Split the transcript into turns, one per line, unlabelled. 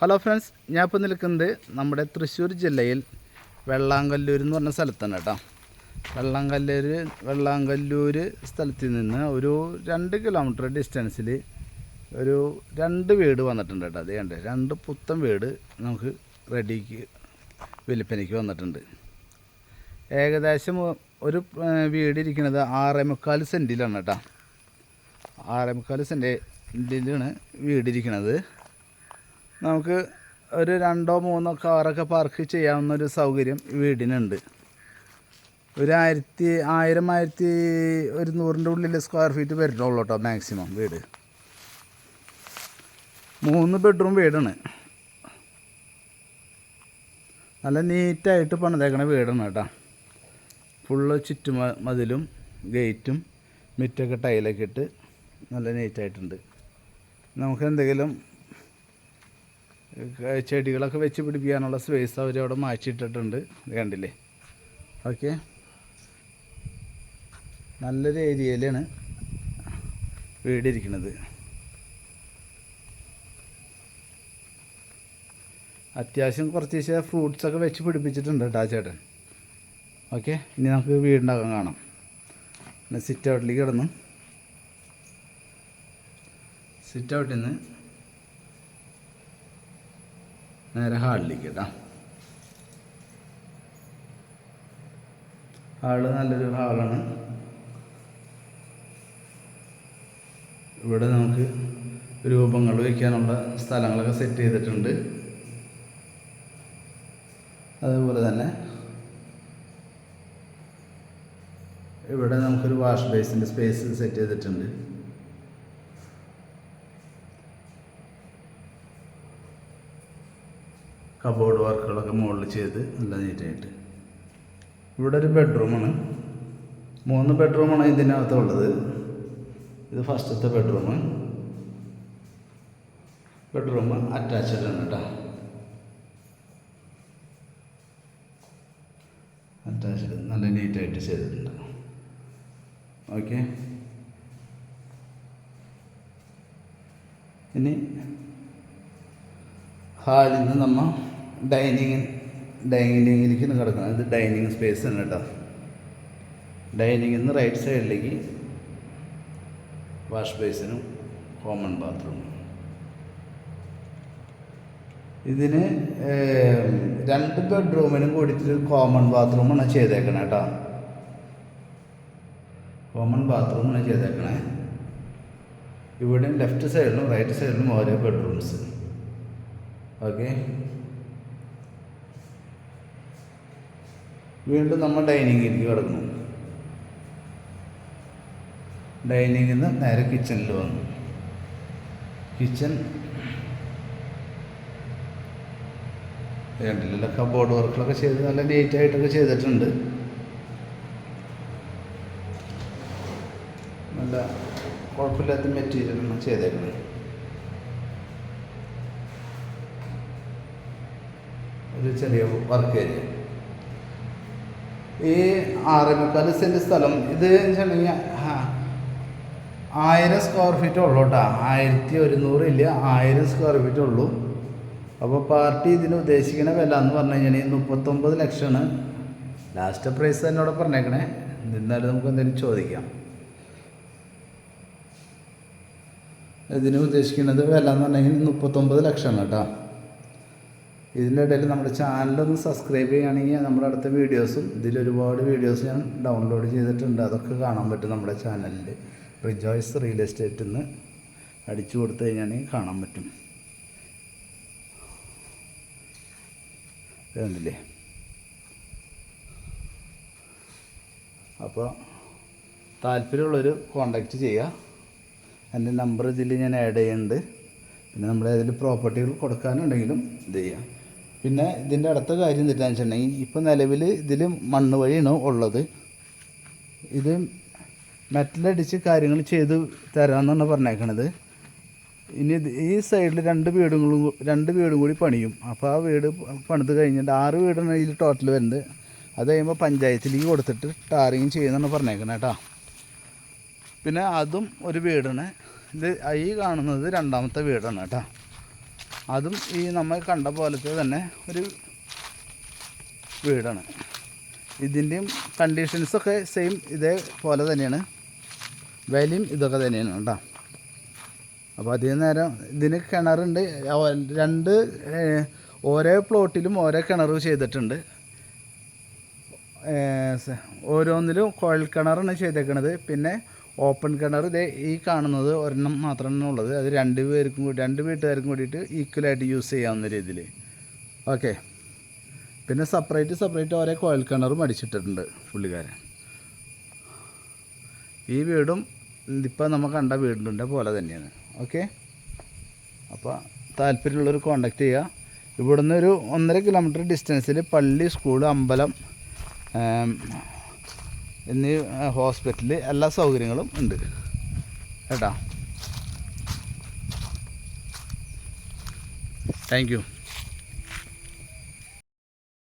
Hello friends ഞാൻ ഇപ്പോൾ നിൽക്കുന്നത് നമ്മുടെ തൃശ്ശൂർ ജില്ലയിൽ വെള്ളാങ്കല്ലൂർ എന്ന് പറഞ്ഞ സ്ഥലത്താണ് കേട്ടോ. വെള്ളാങ്കല്ലൂർ വെള്ളാങ്കല്ലൂർ സ്ഥലത്തിൽ നിന്ന് ഒരു രണ്ട് കിലോമീറ്റർ ഡിസ്റ്റൻസിൽ ഒരു രണ്ട് വീട് വന്നിട്ടുണ്ട് കേട്ടോ. അത് കണ്ടേ രണ്ട് പുത്തൻ വീട് നമുക്ക് റെഡിക്ക് വിൽപ്പനയ്ക്ക് വന്നിട്ടുണ്ട്. ഏകദേശം ഒരു വീട് ഇരിക്കുന്നത് ആറേ മുക്കാൽ സെന്റിലാണ് കേട്ടോ. ആറേ മുക്കാൽ സെന്റിലാണ് വീടിരിക്കുന്നത് നമുക്ക് ഒരു രണ്ടോ മൂന്നോ കാറൊക്കെ പാർക്ക് ചെയ്യാവുന്ന ഒരു സൗകര്യം വീടിനുണ്ട്. ഒരു ആയിരത്തി ആയിരം ആയിരത്തി ഒരു നൂറിന്റെ ഉള്ളിൽ സ്ക്വയർ ഫീറ്റ് വരുന്നുള്ളൂ കേട്ടോ മാക്സിമം വീട്. മൂന്ന് ബെഡ്റൂം വീടാണ്. നല്ല നീറ്റായിട്ട് പണിതേക്കണ വീടാണ് കേട്ടോ ഫുള്ള് ചുറ്റും മതിലും ഗേറ്റും മിറ്റൊക്കെ ടൈലൊക്കെ ഇട്ട് നല്ല നീറ്റായിട്ടുണ്ട് നമുക്ക് എന്തെങ്കിലും ചെടികളൊക്കെ വെച്ച് പിടിപ്പിക്കാനുള്ള സ്പേസ് അവർ അവിടെ മാറ്റിയിട്ടിട്ടുണ്ട്. കണ്ടില്ലേ? ഓക്കെ. നല്ലൊരു ഏരിയയിലാണ് വീടിരിക്കുന്നത്. അത്യാവശ്യം കുറച്ച് ദിവസം ഫ്രൂട്ട്സൊക്കെ വെച്ച് പിടിപ്പിച്ചിട്ടുണ്ട് കേട്ടോ ചേട്ടൻ. ഓക്കെ ഇനി നമുക്ക് വീടിനകം കാണാം. പിന്നെ സിറ്റ് ഔട്ടിലേക്ക് കിടന്നു. സിറ്റ് ഔട്ടിൽ നിന്ന് നേരെ ഹാളിലേക്ക് കേട്ടോ ഹാൾ നല്ലൊരു ഹാളാണ്. ഇവിടെ നമുക്ക് രൂപങ്ങൾ വയ്ക്കാനുള്ള സ്ഥലങ്ങളൊക്കെ സെറ്റ് ചെയ്തിട്ടുണ്ട്. അതുപോലെ തന്നെ ഇവിടെ നമുക്കൊരു വാഷ് ബേസിന്റെ സ്പേസ് സെറ്റ് ചെയ്തിട്ടുണ്ട്. കബോർഡ് വർക്കുകളൊക്കെ മുകളിൽ ചെയ്ത് നല്ല നീറ്റായിട്ട്. ഇവിടെ ഒരു ബെഡ്റൂമാണ്. മൂന്ന് ബെഡ്റൂമാണ് ഇതിനകത്തുള്ളത് ഇത് ഫസ്റ്റത്തെ ബെഡ്റൂം. ബെഡ്റൂം അറ്റാച്ച്ഡ് ആണ് കേട്ടോ. അറ്റാച്ച്ഡ് നല്ല നീറ്റായിട്ട് ചെയ്തിട്ടുണ്ട്. ഓക്കെ ഇനി ഹാളിൽ നിന്ന് നമ്മ ഡൈനിങ് ഡൈനിങ്ങിലേക്ക് കിടക്കണം ഇത് ഡൈനിങ് സ്പേസ് ആണ് കേട്ടോ. ഡൈനിങ്ങിൽ നിന്ന് റൈറ്റ് സൈഡിലേക്ക് വാഷ് ബേസിനും കോമൺ ബാത്റൂമും ഇതിന് രണ്ട് ബെഡ്റൂമിനും കൂടിയിട്ട് കോമൺ ബാത്റൂമാണ് ചെയ്തേക്കണേ കേട്ടോ. കോമൺ ബാത്റൂമാണ് ചെയ്തേക്കണേ. ഇവിടെ ലെഫ്റ്റ് സൈഡിലും റൈറ്റ് സൈഡിലും ഓരോ ബെഡ്റൂംസ് ഓക്കെ വീണ്ടും നമ്മൾ ഡൈനിങ്ങിലേക്ക് കിടക്കുന്നു. ഡൈനിങ്ങിൽ നിന്ന് നേരെ കിച്ചണിൽ വന്നു. കിച്ചൺ കണ്ടില്ലല്ലോ കബോർഡ് വർക്കുകളൊക്കെ ചെയ്ത് നല്ല നീറ്റായിട്ടൊക്കെ ചെയ്തിട്ടുണ്ട്. നല്ല കുഴപ്പമില്ലാത്ത മെറ്റീരിയലാണ് ചെയ്തേക്കുന്നത്. ഒരു ചെറിയ വർക്ക് ഏരിയ ഈ ആറേമുക്കാൽ സെന്റ് സ്ഥലം. ഇത് വെച്ചിട്ടുണ്ടെങ്കിൽ ആയിരം സ്ക്വയർ ഫീറ്റ് ഉള്ളൂ കേട്ടോ. ആയിരത്തി ഒരുന്നൂറ് ഇല്ല? ആയിരം സ്ക്വയർ ഫീറ്റ് ഉള്ളൂ. അപ്പോൾ പാർട്ടി ഇതിന് ഉദ്ദേശിക്കുന്ന വില എന്ന് പറഞ്ഞു കഴിഞ്ഞാൽ മുപ്പത്തൊമ്പത് ലക്ഷമാണ്. ലാസ്റ്റ് പ്രൈസ് തന്നെ ഇവിടെ പറഞ്ഞേക്കണേ. എന്നാലും നമുക്ക് എന്തെങ്കിലും ചോദിക്കാം. ഇതിന് ഉദ്ദേശിക്കുന്നത് വില എന്ന് പറഞ്ഞെങ്കിൽ മുപ്പത്തൊമ്പത് ലക്ഷമാണ് കേട്ടോ. ഇതിന്റെ ഇടയിൽ നമ്മുടെ ചാനലൊന്ന് സബ്സ്ക്രൈബ് ചെയ്യുകയാണെങ്കിൽ നമ്മുടെ അടുത്ത വീഡിയോസും ഇതിലൊരുപാട് വീഡിയോസ് ഞാൻ ഡൗൺലോഡ് ചെയ്തിട്ടുണ്ട്. അതൊക്കെ കാണാൻ പറ്റും നമ്മുടെ ചാനലിൽ റിജോയ്സ് റിയൽ എസ്റ്റേറ്റിൽ നിന്ന് അടിച്ചു കൊടുത്തു കഴിഞ്ഞാണെങ്കിൽ കാണാൻ പറ്റും. വേണ്ടില്ലേ അപ്പോൾ താല്പര്യമുള്ളവർ കോണ്ടാക്റ്റ് ചെയ്യുക. എന്റെ നമ്പർ ഇതിൽ ഞാൻ ആഡ് ചെയ്യുന്നുണ്ട്. പിന്നെ നമ്മുടെ അതിൽ പ്രോപ്പർട്ടികൾ കൊടുക്കാനുണ്ടെങ്കിലും ഇത് ചെയ്യാം പിന്നെ ഇതിന്റെ അടുത്ത കാര്യം എന്താണെന്ന് വെച്ചിട്ടുണ്ടെങ്കിൽ ഇപ്പം നിലവിൽ ഇതിൽ മണ്ണ് വഴിയാണ് ഉള്ളത്. ഇത് മെറ്റലടിച്ച് കാര്യങ്ങൾ ചെയ്ത് തരാമെന്നാണ് പറഞ്ഞേക്കണത്. ഇനി ഈ സൈഡിൽ രണ്ട് വീടുകളും രണ്ട് വീടും കൂടി പണിയും. അപ്പോൾ ആ വീട് പണിത് കഴിഞ്ഞിട്ട് ആറ് വീടാണ് ഇതിൽ ടോട്ടൽ വരുന്നത്. അത് കഴിയുമ്പോൾ പഞ്ചായത്തിലേക്ക് കൊടുത്തിട്ട് ടാറിങ് ചെയ്യുന്നതാണ് പറഞ്ഞേക്കുന്നത് കേട്ടോ. പിന്നെ അതും ഒരു വീടാണ്. ഇത് ഈ കാണുന്നത് രണ്ടാമത്തെ വീടാണ് കേട്ടോ. അതും ഈ നമ്മൾ കണ്ട പോലത്തെ തന്നെ ഒരു വീടാണ്. ഇതിന്റെയും കണ്ടീഷൻസൊക്കെ സെയിം ഇതേപോലെ തന്നെയാണ്. വിലയും ഇതൊക്കെ തന്നെയാണ് കേട്ടോ. അപ്പോൾ അധികം നേരം ഇതിന് കിണറുണ്ട്. രണ്ട് ഓരോ പ്ലോട്ടിലും ഓരോ കിണർ ചെയ്തിട്ടുണ്ട്. ഓരോന്നിലും കുഴൽ കിണറാണ് ചെയ്തേക്കണത്. പിന്നെ ഓപ്പൺ കിണർ ഇതേ ഈ കാണുന്നത് ഒരെണ്ണം മാത്രമാണ് ഉള്ളത്. അത് രണ്ട് പേർക്കും കൂടി രണ്ട് വീട്ടുകാർക്കും കൂടിയിട്ട് ഈക്വലായിട്ട് യൂസ് ചെയ്യാവുന്ന രീതിയിൽ. ഓക്കെ പിന്നെ സെപ്പറേറ്റ് സെപ്പറേറ്റ് ഓരോ കോയൽ കിണറും അടിച്ചിട്ടിട്ടുണ്ട് പുള്ളിക്കാരൻ. ഈ വീടും ഇപ്പം നമ്മൾ കണ്ട വീടിന്റെ പോലെ തന്നെയാണ്. ഓക്കെ അപ്പോൾ താല്പര്യമുള്ളവർ കോണ്ടാക്ട് ചെയ്യുക. ഇവിടുന്ന് ഒരു ഒന്നര കിലോമീറ്റർ ഡിസ്റ്റൻസിൽ പള്ളി സ്കൂൾ അമ്പലം എന്നീ ഹോസ്പിറ്റലിൽ എല്ലാ സൗകര്യങ്ങളും ഉണ്ട്. കേട്ടോ? Thank you